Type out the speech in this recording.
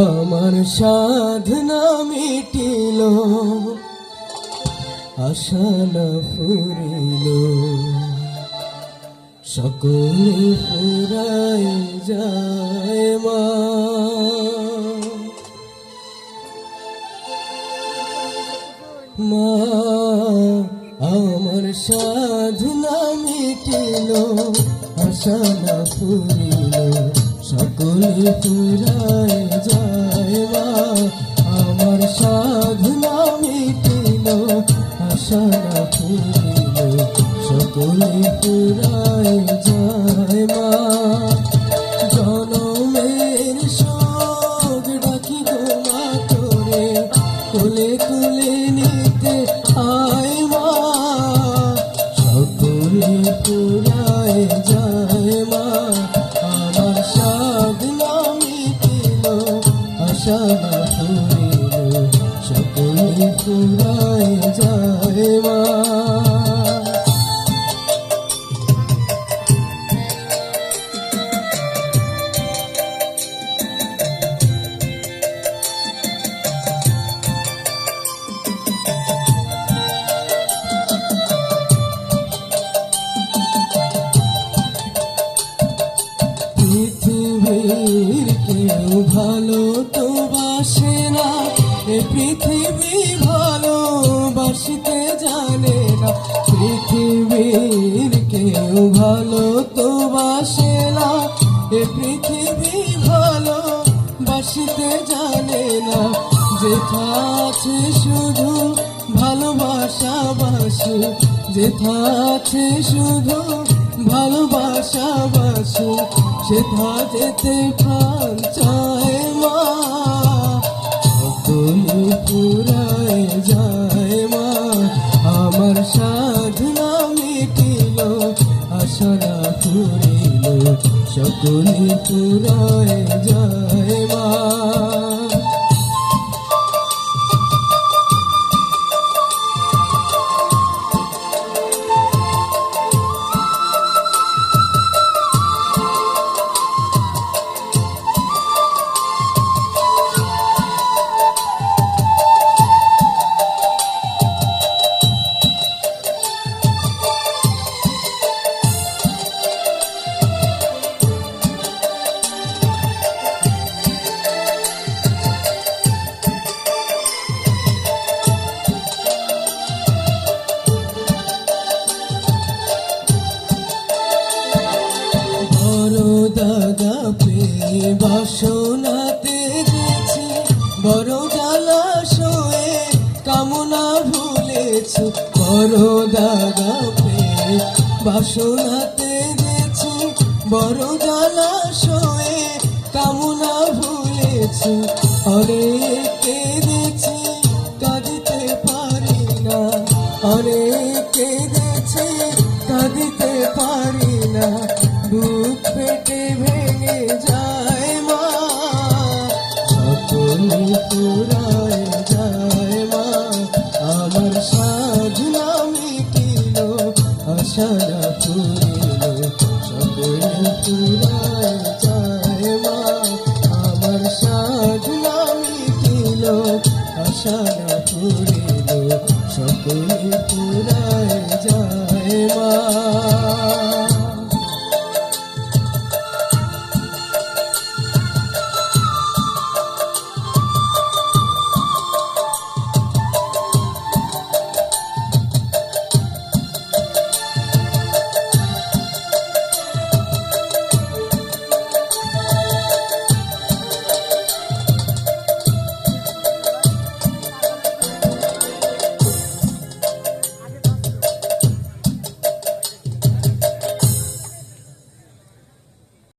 আমার সাধনা মিটিল আশা না ফুরিল। সকলে ফুরাই যায় মা। মা আমার সাধনা মিটিল আশা না ফুরিল সকলে মা আমার সাধনা মিটিল আশা না ফুরিল সকলে ফুরায় যায় মা জনমের শোক ডাকি গো মা তোরে কোলে কোলে যায় পৃথিবীর কেউ ভালো তো বাসে না এ পৃথিবী ভালোবাসিতে জানে না। পৃথিবীর কেউ ভালো তো বাসে না। এ পৃথিবী ভালো, বাসিতে জানে না। যেথা আছে শুধু ভালোবাসা বাসি। যেথা আছে শুধু ভালোবাসা বাসু। সেথা যেতে প্রাণ চায় মা। সকলে পুরায় যায় মা? বড় দাদা পেয়ে বাসনাতে গেছি বড় জলাশয়ে কামনা ভুলেছি বড় দাদা পেয়ে বাসনাতে গেছি বড় জলাশয়ে কামনা ভুলেছি অনেক কেঁদেছি, কাঁদিতে পারি না অনেক কেঁদেছি, কাঁদিতে পারি না যায় মা সকল পুরায় যায় মা, আমার সাধনা মিটিল আশারা পুরিল সকল পুরায় যায় মা, আমার সাধনা মিটিল আশারা পুরিল সকল পুরায় যায় মা।